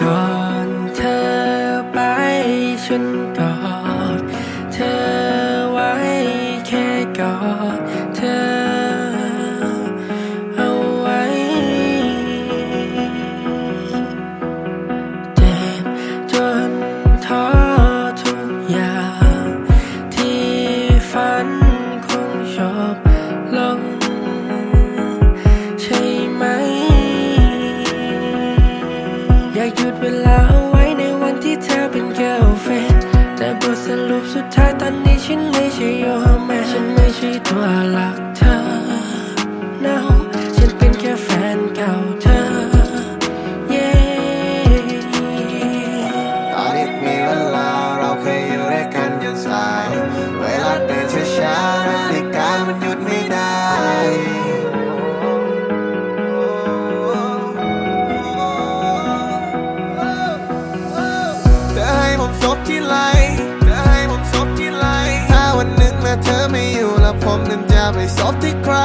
ก่อนเธอไปฉันก ลาเอาไว้ในวันที่เธอเป็น girlfriend แต่บทสรุปสุดท้ายตอนนี้ฉันไม่ใช่ your man ฉันไม่ใช่ตัวหลักเธอ no ที่ไหลเธอให้ผมซบที่ไหลถ้าวันหนึ่งแม้เธอไม่อยู่แล้วผมนั้นจะไปซบที่ใคร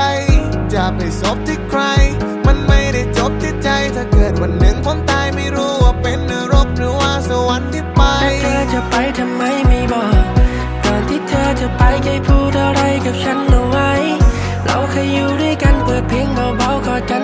จะไปซบที่ใคร มันไม่ได้จบที่ใจ ถ้าเกิดวันหนึ่งผมตายไม่รู้ว่าเป็นนรกหรือว่าสวรรค์ที่ไปถ้าเธอจะไปทำไมไม่บอกก่อนที่เธอจะไปแค่พูดอะไรกับฉันเอาไว้ เราเคยอยู่ด้วยกันเปิดเพลงเบาๆกอดกัน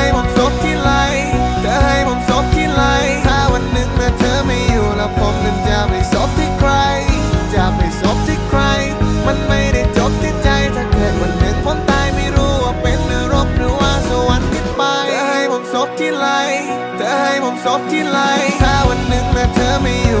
ไปซบที่ใคร จะไปสบที่ใคร มันไม่ได้จบที่ใจถ้าเกิดวันหนึ่งผมตายไม่รู้ว่าเป็นนรกหรือว่าสวรรค์ที่ไปเธอให้ผมสบที่ไหลเธอให้ผมสบที่ไรถ้าวันหนึ่งแม้เธอไม่อยู่